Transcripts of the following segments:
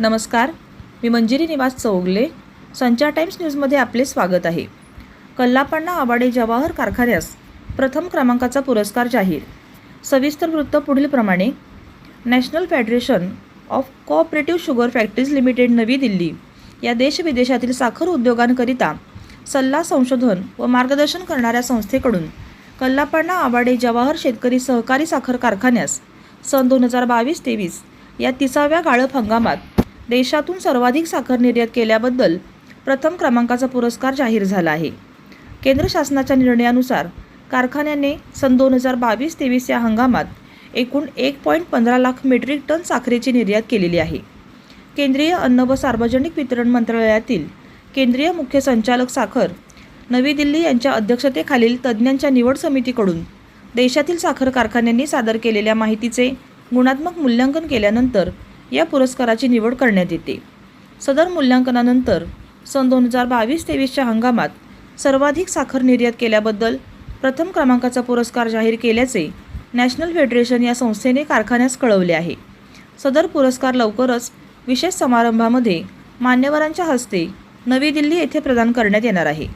नमस्कार मी मंजिरी निवास चौगले संचार टाइम्स न्यूजमध्ये आपले स्वागत आहे. कल्लापण्णा आवाडे जवाहर कारखान्यास प्रथम क्रमांकाचा पुरस्कार जाहीर. सविस्तर वृत्त पुढीलप्रमाणे national federation of cooperative sugar factories limited नवी दिल्ली या देशविदेशातील साखर उद्योगांकरिता सल्ला संशोधन व मार्गदर्शन करणाऱ्या संस्थेकडून कल्लापण्णा आवाडे जवाहर शेतकरी सहकारी साखर कारखान्यास सन दोन हजार बावीस तेवीस या तिसाव्या गाळप हंगामात देशातून सर्वाधिक साखर निर्यात केल्याबद्दल प्रथम क्रमांकाचा पुरस्कार जाहीर झाला आहे. केंद्र शासनाच्या निर्णयानुसार कारखान्याने सन दोन हजार बावीस तेवीस या हंगामात एकूण एक पॉईंट पंधरा लाख मेट्रिक टन साखरेची निर्यात केलेली आहे. केंद्रीय अन्न व सार्वजनिक वितरण मंत्रालयातील केंद्रीय मुख्य संचालक साखर नवी दिल्ली यांच्या अध्यक्षतेखालील तज्ज्ञांच्या निवड समितीकडून देशातील साखर कारखान्यांनी सादर केलेल्या माहितीचे गुणात्मक मूल्यांकन केल्यानंतर या पुरस्काराची निवड करण्यात येते. सदर मूल्यांकनानंतर सन दोन हजार बावीस तेवीसच्या हंगामात सर्वाधिक साखर निर्यात केल्याबद्दल प्रथम क्रमांकाचा पुरस्कार जाहीर केल्याचे नॅशनल फेडरेशन या संस्थेने कारखान्यास कळवले आहे. सदर पुरस्कार लवकरच विशेष समारंभामध्ये मान्यवरांच्या हस्ते नवी दिल्ली येथे प्रदान करण्यात येणार आहे.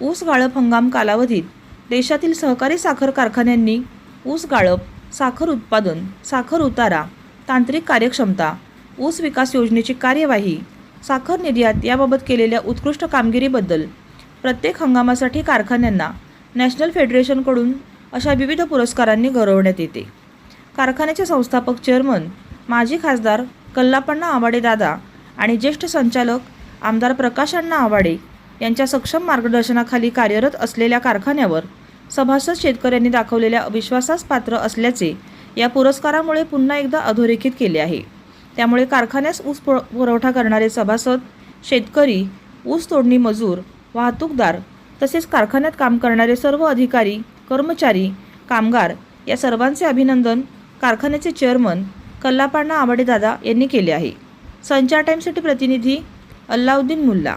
ऊस गाळप हंगाम कालावधीत देशातील सहकारी साखर कारखान्यांनी ऊस गाळप साखर उत्पादन साखर उतारा तांत्रिक कार्यक्षमता ऊस विकास योजनेची कार्यवाही साखर निर्यात याबाबत केलेल्या उत्कृष्ट कामगिरीबद्दल प्रत्येक हंगामासाठी कारखान्यांना नॅशनल फेडरेशनकडून अशा विविध पुरस्कारांनी गौरवण्यात येते. कारखान्याचे संस्थापक चेअरमन माजी खासदार कल्लापण्णा आवाडे दादा आणि ज्येष्ठ संचालक आमदार प्रकाशअण्णा आवाडे यांच्या सक्षम मार्गदर्शनाखाली कार्यरत असलेल्या कारखान्यावर सभासद शेतकऱ्यांनी दाखवलेल्या अविश्वासास पात्र असल्याचे या पुरस्कारामुळे पुन्हा एकदा अधोरेखित केले आहे. त्यामुळे कारखान्यास ऊस पुर- पुरवठा करणारे सभासद शेतकरी ऊस तोडणी मजूर वाहतूकदार तसेच कारखान्यात काम करणारे सर्व अधिकारी कर्मचारी कामगार या सर्वांचे अभिनंदन कारखान्याचे चेअरमन कल्लापाण्णा आवाडे यांनी केले आहे. संचार टाईमसाठी प्रतिनिधी अल्लाउद्दीन मुल्ला